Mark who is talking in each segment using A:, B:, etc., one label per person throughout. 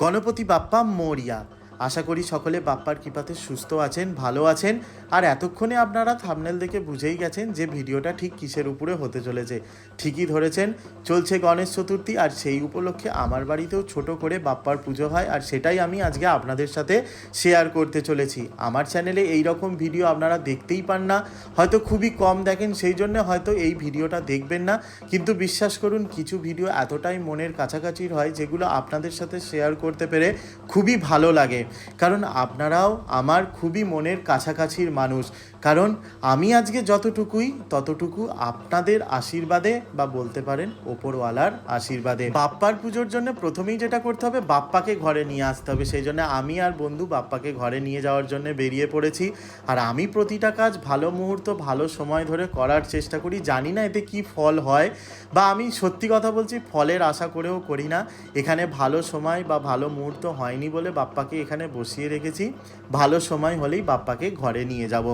A: গণপতি বাপ্পা মরিয়া। আশা করি সকলে বাপ্পার কৃপাতে সুস্থ আছেন, ভালো আছেন। আর এতক্ষণে আপনারা থামনেল দেখে বুঝেই গেছেন যে ভিডিওটা ঠিক কিসের উপরে হতে চলেছে। ঠিকই ধরেছেন, চলছে গণেশ চতুর্থী আর সেই উপলক্ষে আমার বাড়িতেও ছোট করে বাপ্পার পুজো হয় আর সেটাই আমি আজকে আপনাদের সাথে শেয়ার করতে চলেছি। আমার চ্যানেলে এই রকম ভিডিও আপনারা দেখতেই পান না। হয়তো খুবই কম দেখেন, সেই জন্য হয়তো এই ভিডিওটা দেখবেন না। কিন্তু বিশ্বাস করুন, কিছু ভিডিও এতটাই মনের কাছাকাছির হয় যেগুলো আপনাদের সাথে শেয়ার করতে পেরে খুবই ভালো লাগে। কারণ আপনারাও আমার খুবই মনের কাছাকাছির মানুষ। কারণ আমি আজকে যতটুকুই, ততটুকু আপনাদের আশীর্বাদে বা বলতে পারেন ওপরওয়ালার আশীর্বাদে। বাপ্পার পুজোর জন্য প্রথমেই যেটা করতে হবে, বাপ্পাকে ঘরে নিয়ে আসতে হবে। সেই জন্য আমি আর বন্ধু বাপ্পাকে ঘরে নিয়ে যাওয়ার জন্য বেরিয়ে পড়েছি। আর আমি প্রতিটা কাজ ভালো মুহূর্ত, ভালো সময় ধরে করার চেষ্টা করি। জানি না এতে কি ফল হয় বা আমি সত্যি কথা বলছি, ফলের আশা করেও করি না। এখানে ভালো সময় বা ভালো মুহূর্ত হয়নি বলে বাপ্পাকে এখানে বসিয়ে রেখেছি। ভালো সময় হলেই বাপ্পাকে ঘরে নিয়ে যাব।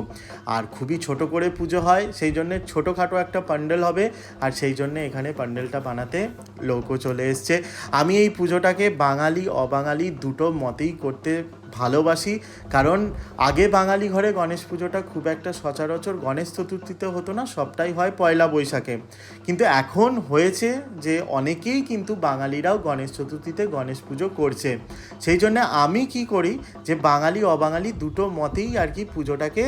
A: আর খুবই ছোট করে পুজো হয়, সেই জন্যে ছোটোখাটো একটা প্যান্ডেল হবে আর সেই জন্যে এখানে প্যান্ডেলটা বানাতে লোকও চলে এসছে। আমি এই পুজোটাকে বাঙালি, অবাঙালি দুটো মতেই করতে ভালোবাসি, কারণ আগে বাঙালি ঘরে গণেশ পুজোটা খুব একটা সচরাচর গণেশ চতুর্থীতে হতো না, সবটাই হয় পয়লা বৈশাখে। কিন্তু এখন হয়েছে যে অনেকেই কিন্তু বাঙালিরাও গণেশ চতুর্থীতে গণেশ পুজো করছে। সেই জন্য আমি কি করি যে বাঙালি, অবাঙালি দুটো মতেই আর কি পুজোটাকে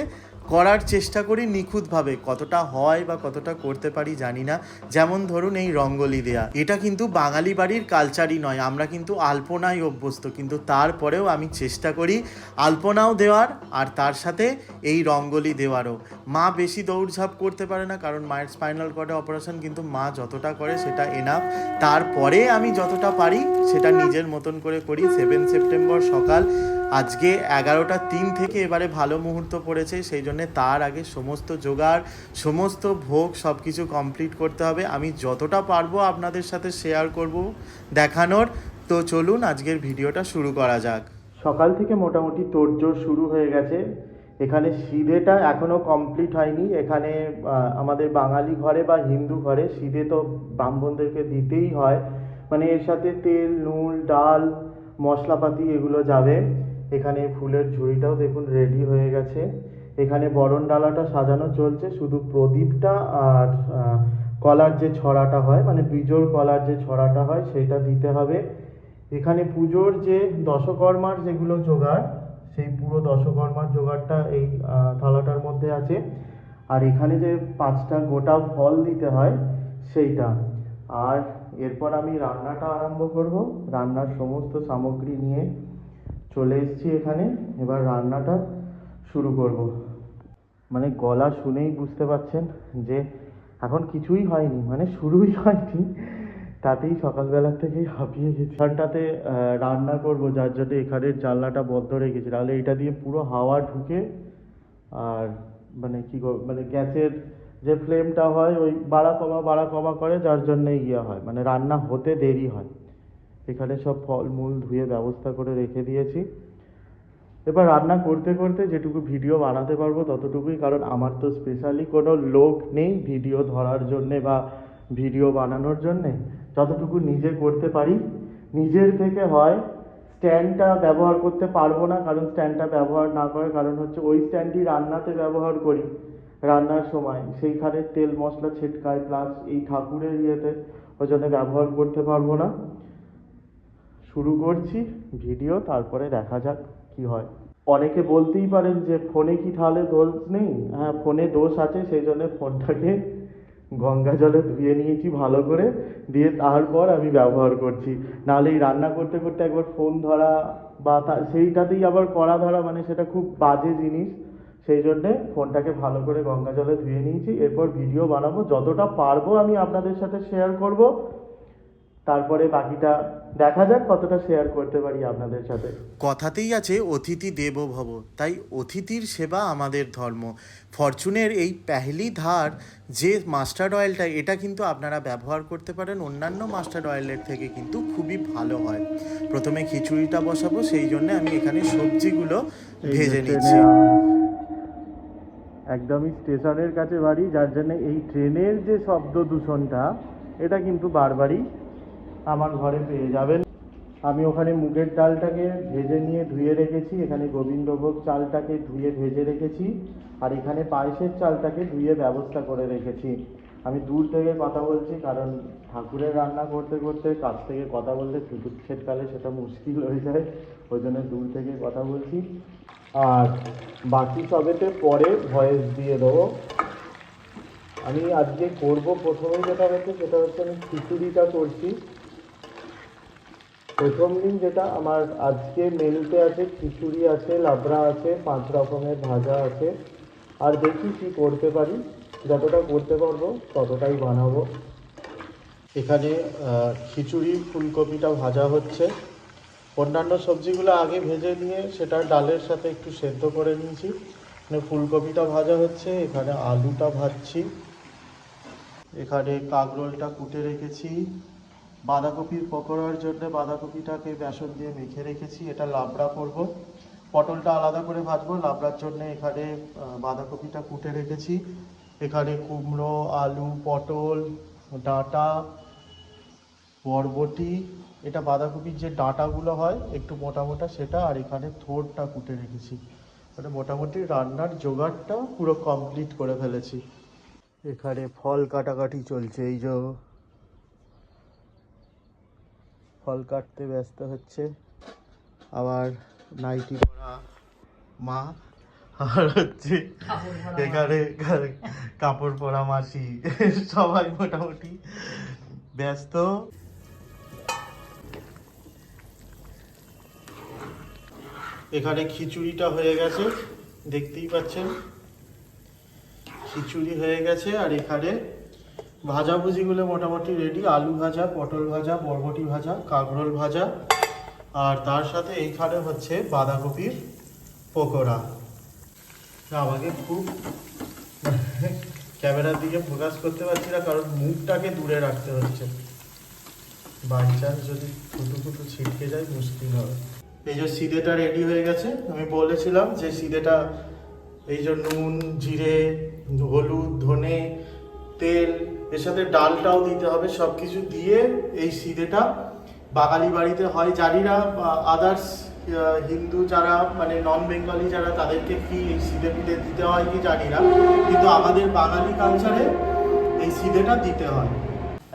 A: করার চেষ্টা করি নিখুঁতভাবে কতটা হয় বা কতটা করতে পারি জানি না। যেমন ধরুন এই রঙ্গলি দেয়া। এটা কিন্তু বাঙালি বাড়ির কালচারই নয়, আমরা কিন্তু আলপনায় অভ্যস্ত। কিন্তু তারপরেও আমি চেষ্টা করি আলপনাও দেওয়ার আর তার সাথে এই রঙ্গলি দেওয়ারও। মা বেশি দৌড়ঝাঁপ করতে পারে না, কারণ মায়ের স্পাইনাল কর্ডে অপারেশন কিন্তু মা যতটা করে সেটা এনাফ তারপরে আমি যতটা পারি সেটা নিজের মতন করে করি। সেভেন সেপ্টেম্বর সকাল আজকে এগারোটা তিন থেকে এবারে ভালো মুহূর্ত পড়েছে, সেই জন্য তার আগে সমস্ত জোগাড়, সমস্ত ভোগ সব কিছু কমপ্লিট করতে হবে। আমি যতটা পারব আপনাদের সাথে শেয়ার করব দেখানোর। তো চলুন আজকের ভিডিওটা শুরু করা যাক। সকাল থেকে মোটামুটি তোড়জোড় শুরু হয়ে গেছে। এখানে সিধেটা এখনও কমপ্লিট হয়নি। এখানে আমাদের বাঙালি ঘরে বা হিন্দু ঘরে সিধে তো ব্রাহ্মণদেরকে দিতেই হয়। মানে এর সাথে তেল, নুন, ডাল, মশলাপাতি এগুলো যাবে। এখানে ফুলের ঝুড়িটাও দেখুন রেডি হয়ে গেছে। এখানে বরণ ডালাটা সাজানো চলছে, শুধু প্রদীপটা আর কলার যে ছড়াটা হয় মানে বিজোর কলার যে ছড়াটা হয় সেটা দিতে হবে। এখানে পুজোর যে দশকর্মার যেগুলো জোগাড়, সেই পুরো দশকর্মার জোগাড়টা এই থালাটার মধ্যে আছে। আর এখানে যে পাঁচটা গোটা ফল দিতে হয়, সেইটা। আর এরপর আমি রান্নাটা আরম্ভ করব। রান্নার সমস্ত সামগ্রী নিয়ে চলে এসেছি এখানে। এবার রান্নাটা শুরু করব। মানে গলা শুনেই বুঝতে পারছেন যে এখন কিছুই হয়নি মানে শুরুই হয়নি। তাতেই সকালবেলা থেকেই হাঁপিয়ে গেছি। ঘরটাতে রান্না করব, যার জন্য এখানের জানলাটা বন্ধ রেখেছি তাহলে এটা দিয়ে পুরো হাওয়া ঢুকে আর মানে কি মানে গ্যাসের যে ফ্লেমটা হয়, ওই বাড়া কমা বাড়া কমা করে, যার জন্য ইয়ে হয়। মানে রান্না হতে দেরি হয়। এখানে সব ফলমূল ধুয়ে ব্যবস্থা করে রেখে দিয়েছি। এবার রান্না করতে করতে যেটুকু ভিডিও বানাতে পারব ততটুকুই, কারণ আমার তো স্পেশালি কোনো লোক নেই ভিডিও ধরার জন্যে বা ভিডিও বানানোর জন্যে। যতটুকু নিজে করতে পারি, নিজের থেকে হয়। স্ট্যান্ডটা ব্যবহার করতে পারব না, কারণ স্ট্যান্ডটা ব্যবহার না করে কারণ হচ্ছে ওই স্ট্যান্ডই রান্নাতে ব্যবহার করি, রান্নার সময়। সেইখানে তেল মশলা ছিটকায় প্লাস এই ঠাকুরের ইয়েতে ওই জন্য ব্যবহার করতে পারব না। শুরু করছি ভিডিও, তারপরে দেখা যাক কি হয়। অনেকে বলতেই পারেন যে ফোনে কি তাহলে দোষ নেই? হ্যাঁ ফোনে দোষ আছে, সেই জন্য ফোনটাকে গঙ্গা জলে ধুয়ে নিয়েছি ভালো করে, দিয়ে তারপর আমি ব্যবহার করছি। নাহলে এই রান্না করতে করতে একবার ফোন ধরা বা তা- সেইটাতেই আবার কড়া ধরা মানে সেটা খুব বাজে জিনিস। সেই জন্যে ফোনটাকে ভালো করে গঙ্গা জলে ধুয়ে নিয়েছি। এরপর ভিডিও বানাবো। যতটা পারব আমি আপনাদের সাথে শেয়ার করব। তারপরে বাকিটা দেখা যাক কতটা শেয়ার করতে পারি আপনাদের সাথে। কথাতেই আছে অতিথি দেব ভব তাই অতিথির সেবা আমাদের ধর্ম। ফরচুনের এই পেহলি ধার যে মাস্টার্ড অয়েলটা এটা কিন্তু আপনারা ব্যবহার করতে পারেন অন্যান্য মাস্টার্ড অয়েলের থেকে কিন্তু খুবই ভালো হয়। প্রথমে খিচুড়িটা বসাবো সেই জন্য আমি এখানে সবজিগুলো ভেজে নিচ্ছি। একদমই স্টেশনের কাছে বাড়ি যার জন্য এই ট্রেনের যে শব্দ দূষণটা এটা কিন্তু বারবারই আমার ঘরে পেয়ে যাবেন। আমি ওখানে মুগের ডালটাকে ভেজে নিয়ে ধুয়ে রেখেছি, এখানে গোবিন্দভোগ চালটাকে ধুয়ে ভেজে রেখেছি, আর এখানে পায়েসের চালটাকে ধুয়ে ব্যবস্থা করে রেখেছি। আমি দূর থেকে কথা বলছি, কারণ ঠাকুরের রান্না করতে করতে কাছ থেকে কথা বলতে চতুর্থের কালে সেটা মুশকিল হয়ে যায়, ওই জন্য দূর থেকে কথা বলছি। আর বাকি সবেতে পরে ভয়েস দিয়ে দেবো। আমি আজকে করব প্রথমেই যেটা হচ্ছে, সেটা হচ্ছে আমি খিচুড়িটা করছি। প্রথম দিন যেটা আমার আজকে মেনুতে আছে, খিচুড়ি আছে, লাবড়া আছে, পাঁচ রকমের ভাজা আছে। আর দেখি কি করতে পারি, যতটা করতে পারব ততটাই বানাবো। এখানে খিচুড়ি, ফুলকপিটা ভাজা হচ্ছে। অন্যান্য সবজিগুলো আগে ভেজে নিয়ে সেটা ডালের সাথে একটু সেদ্ধ করে নিয়েছি। মানে ফুলকপিটা ভাজা হচ্ছে, এখানে আলুটা ভাজছি। এখানে কাঁকরোলটা কুটে রেখেছি। বাঁধাকপির পকোড়ার জন্য বাঁধাকপিটাকে বেসন দিয়ে মেখে রেখেছি, এটা লাবড়া করব। পটলটা আলাদা করে ভাজবো, লাবড়ার জন্য এখানে বাঁধাকপিটা কুটে রেখেছি। এখানে কুমড়ো, আলু, পটল, ডাঁটা, বরবটি, এটা বাঁধাকপির যে ডাঁটাগুলো হয়, একটু মোটা মোটা সেটা, আর এখানে থোরটা কুটে রেখেছি। মানে মোটামুটি রান্নার জোগাড়টা পুরো কমপ্লিট করে ফেলেছি। এখানে ফল কাটাকাটি চলছে, এই যে ফল কাটতে ব্যস্ত হচ্ছে। আবার নাইটি পরা মা, আর হচ্ছে এখানে কাপড় পরা মাসি, সবাই মোটামুটি ব্যস্ত। এখানে খিচুড়িটা হয়ে গেছে, দেখতেই পাচ্ছেন। খিচুড়ি হয়ে গেছে, আর এখানে ভাজাভুজিগুলো মোটামুটি রেডি আলু ভাজা, পটল ভাজা, বরবটি ভাজা, কাঁকরোল ভাজা। আর তার সাথে এইখানে হচ্ছে বাঁধাকপির পকোড়া। আমাকে খুব ক্যামেরার দিকে ফোকাস করতে পারছি না, কারণ মুখটাকে দূরে রাখতে হচ্ছে। বাই চান্স যদি ফুটু ফুটু ছিটকে যায়, মুশকিল হবে। এই যে সিদেটা রেডি হয়ে গেছে, আমি বলেছিলাম যে সিদেটা এই যে নুন, জিরে, হলুদ, ধনে, তেল এর সাথে ডালটাও দিতে হবে সব কিছু দিয়ে এই সিদেটা বাঙালি বাড়িতে হয়। জানি না আদার্স হিন্দু যারা মানে নন বেঙ্গলি যারা, তাদেরকে কি এই সিদে পিদে দিতে হয় কি জানি না। কিন্তু আমাদের বাঙালি কালচারে এই সিদেটা দিতে হয়।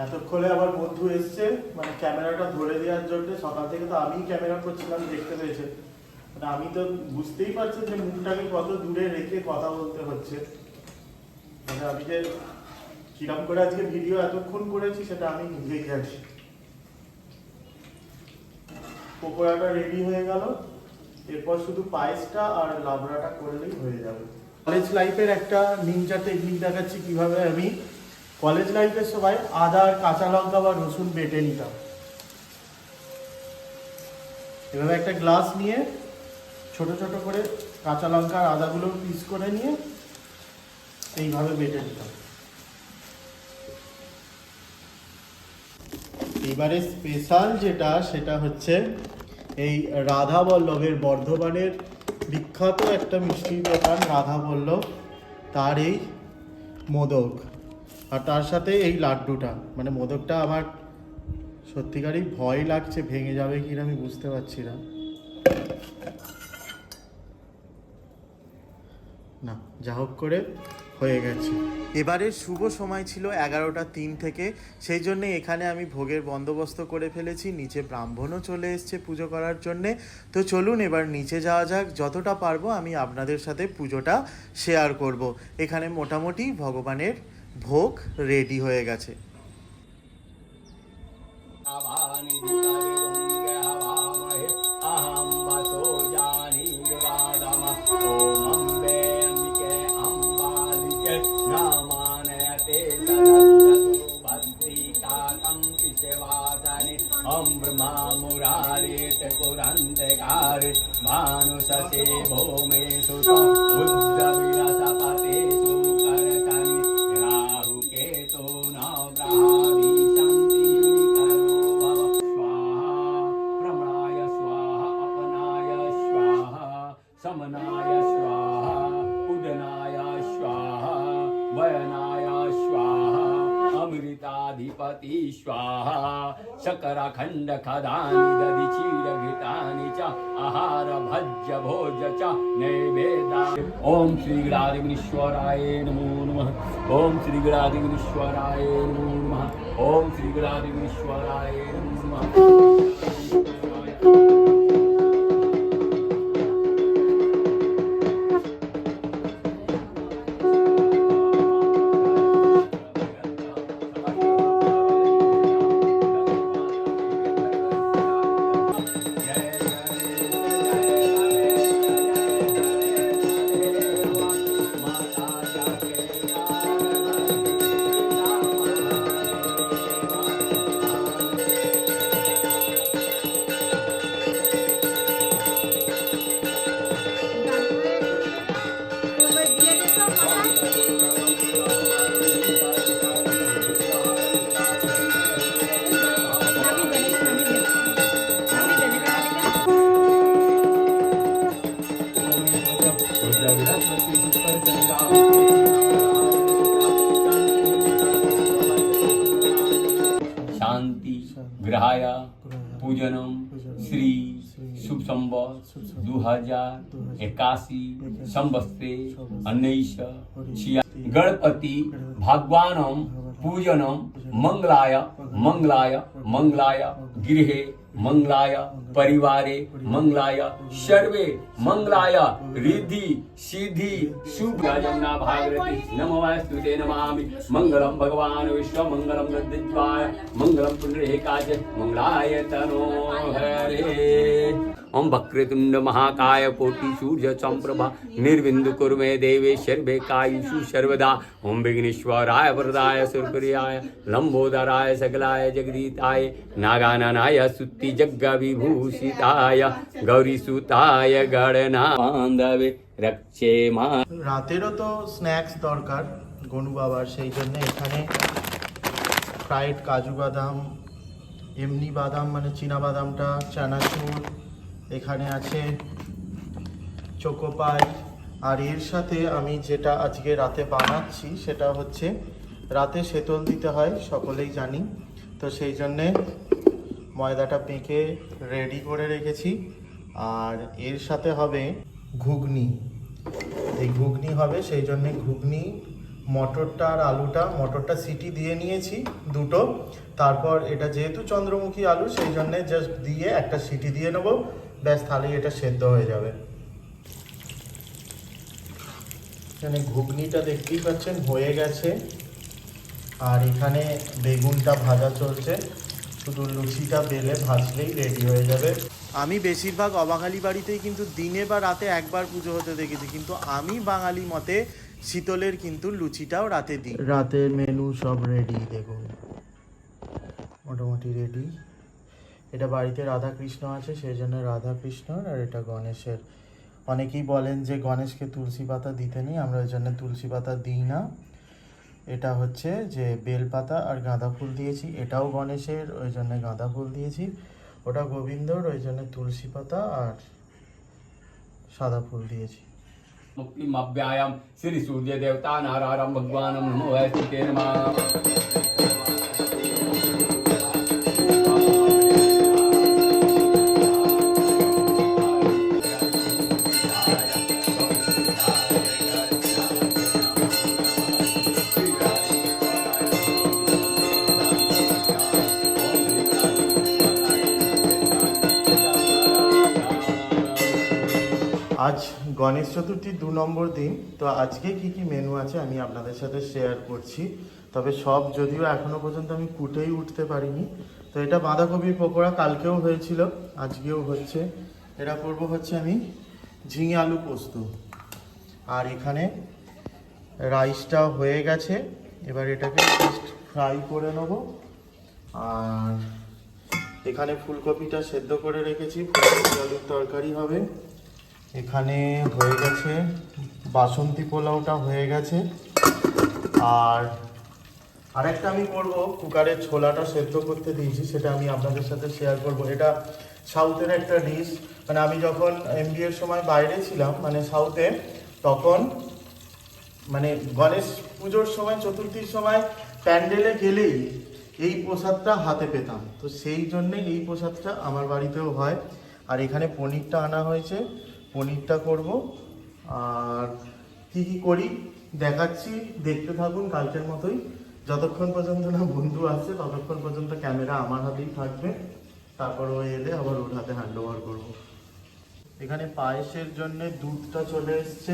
A: এতক্ষণে আমার বন্ধু এসছে মানে ক্যামেরাটা ধরে দেওয়ার জন্য। সকাল থেকে তো আমিই ক্যামেরা করছিলাম, দেখতে পেয়েছে। মানে আমি তো বুঝতেই পারছি যে মুখটাকে কত দূরে রেখে কথা বলতে হচ্ছে। মানে আমি যে কিরম করে আজকে ভিডিও এতক্ষণ করেছি সেটা আমি নিজেই জানি পকোড়াটা রেডি হয়ে গেল। এরপর শুধু পায়েসটা আর লাবড়াটা করলেই হয়ে যাবে। কলেজ লাইফের একটা নিনজা টেকনিক দেখাচ্ছি কীভাবে আমি। কলেজ লাইফের সবাই আদা আর কাঁচা লঙ্কা বা রসুন বেটে নিতাম। এভাবে একটা গ্লাস নিয়ে ছোট ছোট করে কাঁচা লঙ্কা আর আদাগুলো পিস করে নিয়ে এইভাবে বেটে নিতাম। এবারে স্পেশাল যেটা, সেটা হচ্ছে এই রাধা বল্লভের বর্ধমানের বিখ্যাত একটা মিষ্টির দোকান, রাধা বল্লভ, তার এই মোদক। আর তার সাথে এই লাড্ডুটা মানে মোদকটা আমার সত্যিকারই ভয় লাগছে, ভেঙে যাবে কিনা আমি বুঝতে পারছি না। না, যা হোক করে হয়ে গেছে। এবারের শুভ সময় ছিল এগারোটা তিন থেকে, সেই জন্যে এখানে আমি ভোগের বন্দোবস্ত করে ফেলেছি, নিচে ব্রাহ্মণও চলে এসছে পুজো করার জন্যে। তো চলুন এবার নিচে যাওয়া যাক, যতটা পারব আমি আপনাদের সাথে পুজোটা শেয়ার করব। এখানে মোটামুটি ভগবানের ভোগ রেডি হয়ে গেছে।
B: भानु ससे भौमे सुतो शकरखण्ड खदानि दधि क्षीरघृतानि च आहार भज्य भोज च नैवेदा ॐ श्रीगणादिगणीश्वराय नमो नमः। ॐ श्रीगणादिगणीश्वराय नमो नमः। ॐ श्रीगणादिगणीश्वराय नमो नमः। दो हज़ार इक्यासी संवत्सरे उन्नीस गणपति भगवानम पूजनम मंगलाय मंगलाय मंगलाय गृहे मंगलाय परिवारे मंगलाय सर्वे मंगलाय रिद्धि सिद्धि शुभ जमुना भागवती नमस्ते नमामि। मंगलम भगवान विश्व मंगलम गद्दिज्वाय मंगलम पुण्डरीकाय मंगलाय तनो हरे। ओम वक्रतुंड महाकाय कोटि सूर्य संप्रभा निर्बिंदु कुर्मे देवे सर्वे कायुषु सर्वदा ओम विघ्नेश्वराय वरदाय सुरप्रियाय लंबोदराय सकलाय जगदीताय नागाननाय सुत्ति जग्ग विभूषिताय गौरीसुताय गणना बांधवे रक्षे मा
A: রাতেরও তো স্ন্যাক্স দরকার গনু বাবার সেই জন্য এখানে ফ্রাইড কাজু বাদাম এমনি বাদাম মানে চীনা বাদামটা চানাচুর এখানে আছে চোকোপাই আর এর সাথে আমি যেটা আজকে রাতে বানাচ্ছি, সেটা হচ্ছে রাতে সেতল দিতে হয়, সকলেই জানি। তো সেই জন্যে ময়দাটা পেঁকে রেডি করে রেখেছি। আর এর সাথে হবে ঘুগনি। এই ঘুগনি হবে, সেই জন্য ঘুগনি, মটরটা আর আলুটা, মটরটা সিটি দিয়ে নিয়েছি দুটো। তারপর এটা যেহেতু চন্দ্রমুখী আলু, সেই জন্যে জাস্ট দিয়ে একটা সিটি দিয়ে নেব। ব্যাস তাহলেই এটা সেদ্ধ হয়ে যাবে। এখানে ঘুগনিটা দেখতেই পাচ্ছেন হয়ে গেছে। আর এখানে বেগুনটা ভাজা চলছে। শুধু লুচিটা বেলে ভাজলেই রেডি হয়ে যাবে। আমি বেশিরভাগ অবাঙালি বাড়িতেই কিন্তু দিনে বা রাতে একবার পুজো হতে দেখেছি কিন্তু আমি বাঙালি মতে শীতলের কিন্তু লুচিটাও রাতে দিই। রাতের মেনু সব রেডি দেখুন। মোটামুটি রেডি এটা বাড়িতে রাধা কৃষ্ণ আছে সেই জন্য রাধা কৃষ্ণর আর এটা গণেশের অনেকেই বলেন যে গণেশকে তুলসী পাতা দিতে নেই আমরা ওই জন্য তুলসী পাতা দিই না এটা হচ্ছে যে বেলপাতা আর গাঁদা ফুল দিয়েছি এটাও গণেশের ওই জন্য গাঁদা ফুল দিয়েছি ওটা গোবিন্দর ওই জন্য তুলসী পাতা আর সাদা ফুল দিয়েছি
B: मुक्तिम् अव्यायाम श्री सूर्य देवता नारायण भगवान नमो
A: গণেশ চতুর্থীর দু নম্বর দিন। তো আজকে কি কি মেনু আছে আমি আপনাদের সাথে শেয়ার করছি। তবে সব যদিও এখনও পর্যন্ত আমি কুটেই উঠতে পারিনি। তো এটা বাঁধাকপির পকোড়া, কালকেও হয়েছিল, আজকেও হচ্ছে। এটা করব হচ্ছে আমি ঝিঙে আলু পোস্ত। আর এখানে রাইসটা হয়ে গেছে। এবার এটাকে জাস্ট ফ্রাই করে নেব। আর এখানে ফুলকপিটা সেদ্ধ করে রেখেছি। ফুলকপি আলুর তরকারি হবে। এখানে হয়ে গেছে, বাসন্তী পোলাওটা হয়ে গেছে। আর আরেকটা আমি করব, কুকারের ছোলাটা সেদ্ধ করতে দিয়েছি, সেটা আমি আপনাদের সাথে শেয়ার করব। এটা সাউথের একটা ডিশ মানে আমি যখন এমবিএর সময় বাইরে ছিলাম মানে সাউথে তখন মানে গণেশ পুজোর সময়, চতুর্থীর সময় প্যান্ডেলে গেলেই এই প্রসাদটা হাতে পেতাম। তো সেই জন্যে এই প্রসাদটা আমার বাড়িতেও হয়। আর এখানে পনিরটা আনা হয়েছে। পনিরটা করব। আর কি কি করি দেখাচ্ছি, দেখতে থাকুন কালকের মতোই। যতক্ষণ পর্যন্ত না বন্ধু আসছে ততক্ষণ পর্যন্ত ক্যামেরা আমার হাতেই থাকবে। তারপর ও এলে আবার ওর হাতে হ্যান্ড ওভার করব। এখানে পায়েসের জন্য দুধটা চলে এসছে।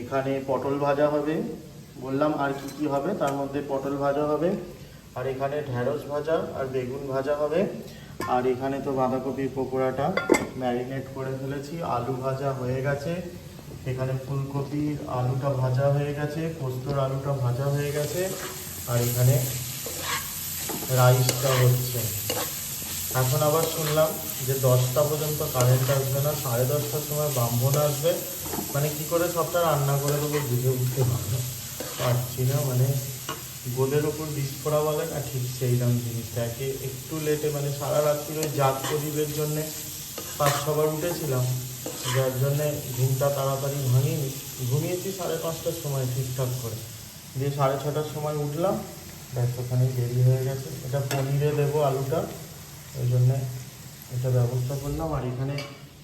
A: এখানে পটল ভাজা হবে। বললাম আর কি কি হবে, তার মধ্যে পটল ভাজা হবে। আর এখানে ঢ্যাঁড়স ভাজা আর বেগুন ভাজা হবে। আর এখানে তো বাঁধাকপির পকোড়াটা ম্যারিনেট করে ফেলেছি, আলু ভাজা হয়ে গেছে। এখানে ফুলকপির আলুটা ভাজা হয়ে গেছে, পোস্তর আলুটা ভাজা হয়ে গেছে, আর এখানে রাইসটা হচ্ছে। এখন আবার শুনলাম যে দশটা পর্যন্ত কারেন্ট আসবে না, সাড়ে দশটার সময় ব্রাহ্মণ আসবে। মানে কি করে সবটা রান্না করে দেবো বুঝে উঠতে পারব পারছি না মানে গোলের ওপর বিষ পড়া বলে না ঠিক সেইরকম জিনিসটা। একে একটু লেটে মানে সারা রাত্রির ওই জাত প্রদীপের জন্যে পাঁচ ছবার উঠেছিলাম। যার জন্যে ঘুমটা তাড়াতাড়ি ভাঙিনি। ঘুমিয়েছি সাড়ে পাঁচটার সময় ঠিকঠাক করে। দিয়ে সাড়ে ছটার সময় উঠলাম। ব্যাস, ওখানে দেরি হয়ে গেছে। এটা পনিরে দেবো আলুটা। ওই জন্যে এটা ব্যবস্থা করলাম। আর এখানে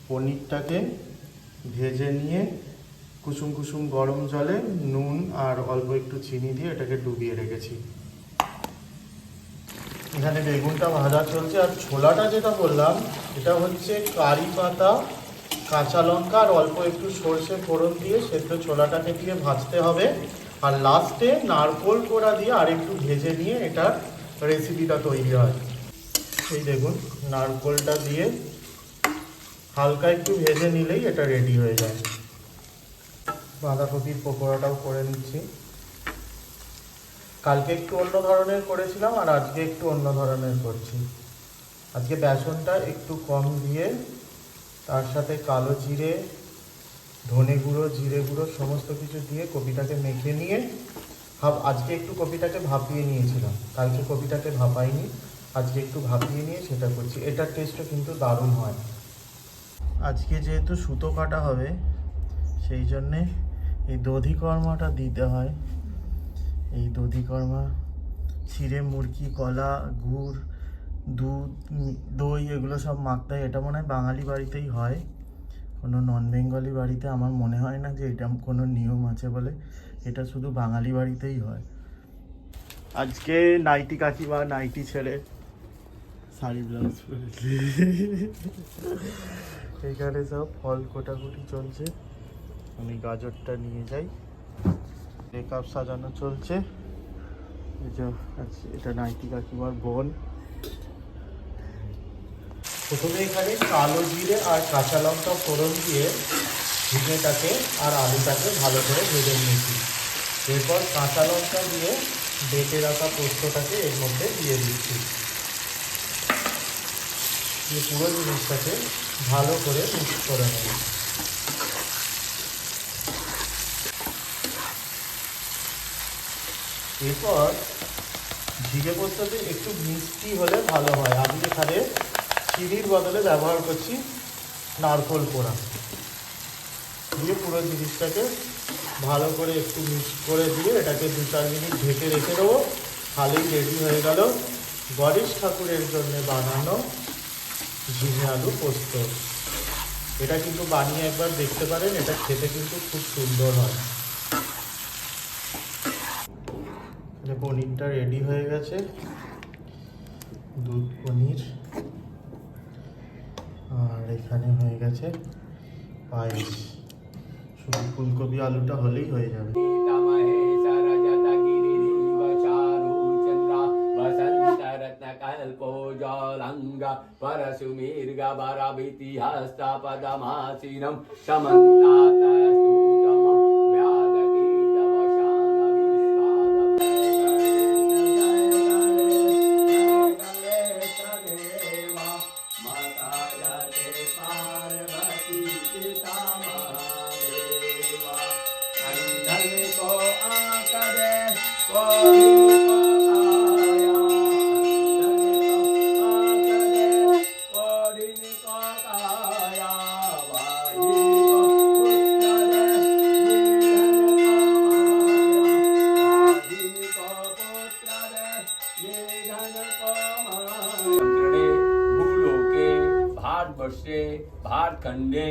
A: পনিরটাকে ভেজে নিয়ে কুসুম কুসুম গরম জলে নুন আর অল্প একটু চিনি দিয়ে এটাকে ডুবিয়ে রেখেছি। এখানে বেগুনটা ভাজা চলছে আর ছোলাটা যেটা বললাম, এটা হচ্ছে কারি পাতা, কাঁচা লঙ্কা আর অল্প একটু সর্ষে ফোড়ন দিয়ে সেদ্ধ ছোলাটাকে দিয়ে ভাজতে হবে। আর লাস্টে নারকোল কোড়া দিয়ে আর একটু ভেজে নিয়ে এটার রেসিপিটা তৈরি হয়। এই দেখুন, নারকোলটা দিয়ে হালকা একটু ভেজে নিলেই এটা রেডি হয়ে যায়। বাঁধাকপির পকোড়াটাও করে নিচ্ছি। কালকে একটু অন্য ধরনের করেছিলাম আর আজকে একটু অন্য ধরনের করছি। আজকে বেসনটা একটু কম দিয়ে তার সাথে কালো জিরে, ধনে গুঁড়ো, জিরে গুঁড়ো সমস্ত কিছু দিয়ে কপিটাকে মেখে নিয়ে ভাব, আজকে একটু কপিটাকে ভাপিয়ে নিয়েছিলাম। কালকে কপিটাকে ভাপাইনি, আজকে একটু ভাপিয়ে নিয়ে সেটা করছি। এটার টেস্টও কিন্তু দারুণ হয়। আজকে যেহেতু সুতো কাটা হবে, সেই জন্যে এই দধিকর্মাটা দিতে হয়। এই দধিকর্মা চিড়ে মুরগি, কলা, গুড়, দুধ, দই, এগুলো সব মাখতে হয়। এটা মনে হয় বাঙালি বাড়িতেই হয়। কোনো নন বেঙ্গলি বাড়িতে আমার মনে হয় না যে এটা কোনো নিয়ম আছে বলে। এটা শুধু বাঙালি বাড়িতেই হয়। আজকে নাইটি কাকিমা, নাইটি ছেড়ে শাড়ি, ব্লাউজ এখানে সব ফল কোটাকুটি চলছে। আমি গাজরটা নিয়ে যাই। মেকআপ সাজানো চলছে। আচ্ছা, এটা নাইটি কাকিমার বোন। প্রথমে এখানে কালো জিরে আর কাঁচা লঙ্কা ফোড়ন দিয়ে ঝিঙেটাকে আর আলুটাকে ভালো করে ভেজে নিয়েছি। এরপর কাঁচা লঙ্কা দিয়ে বেটে রাখা পোস্তটাকে এর মধ্যে দিয়ে দিচ্ছি পুরো জিনিসটাকে ভালো করে মিক্স করে নেব। এরপর ঝিঙে পোস্ততে একটু মিষ্টি হলে ভালো হয়। আমি এখানে চিনির বদলে ব্যবহার করছি নারকোল পোড়া। দিয়ে পুরো জিনিসটাকে ভালো করে একটু মিক্স করে দিয়ে এটাকে দু চার মিনিট ঢেকে রেখে দেবো। তাহলেই রেডি হয়ে গেল গণেশ ঠাকুরের জন্য বানানো ঝিঙে আলু পোস্ত। এটা কিন্তু বানিয়ে একবার দেখতে পারেন, এটা খেতে কিন্তু খুব সুন্দর হয়। পনিরটা রেডি হয়ে গেছে দুধ পনির আর এখানে হয়ে গেছে পায়েস শুধু ফুলকপি আলুটা হলেই হয়ে যাবে
B: तमहे सरजतगिरिरीव चारुचन्द्रा
C: मार्कंडे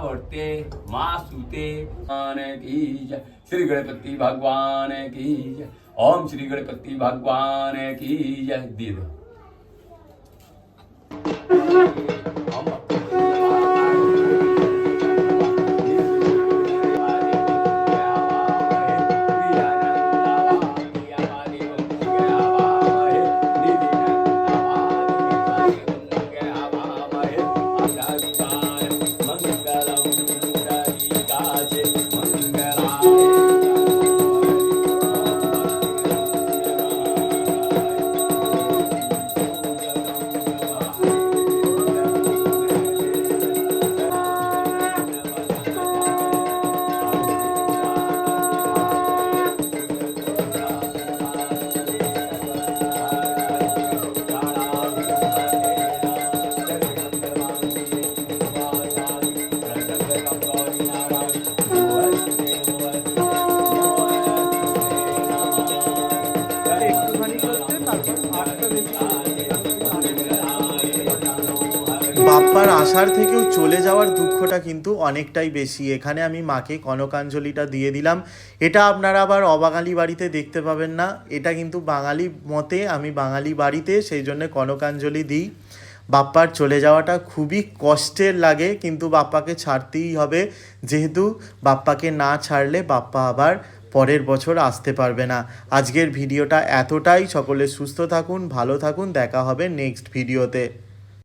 C: बढ़ते मासुते सूते की जय। श्री गणपति भगवान की ओम श्री गणपति भगवान की जय। दे
A: বাপ্পার আসার থেকেও চলে যাওয়ার দুঃখটা কিন্তু অনেকটাই বেশি। এখানে আমি মাকে কনকাঞ্জলিটা দিয়ে দিলাম। এটা আপনারা আবার অবাঙালি বাড়িতে দেখতে পাবেন না। এটা কিন্তু বাঙালি মতে আমি বাঙালি বাড়িতে সেই জন্য কনকাঞ্জলি দিই। বাপ্পার চলে যাওয়াটা খুবই কষ্টের লাগে, কিন্তু বাপ্পাকে ছাড়তেই হবে। যেহেতু বাপ্পাকে না ছাড়লে বাপ্পা আবার পরের বছর আসতে পারবে না। আজকের ভিডিওটা এতটাই। সকলে সুস্থ থাকুন, ভালো থাকুন। দেখা হবে নেক্সট ভিডিওতে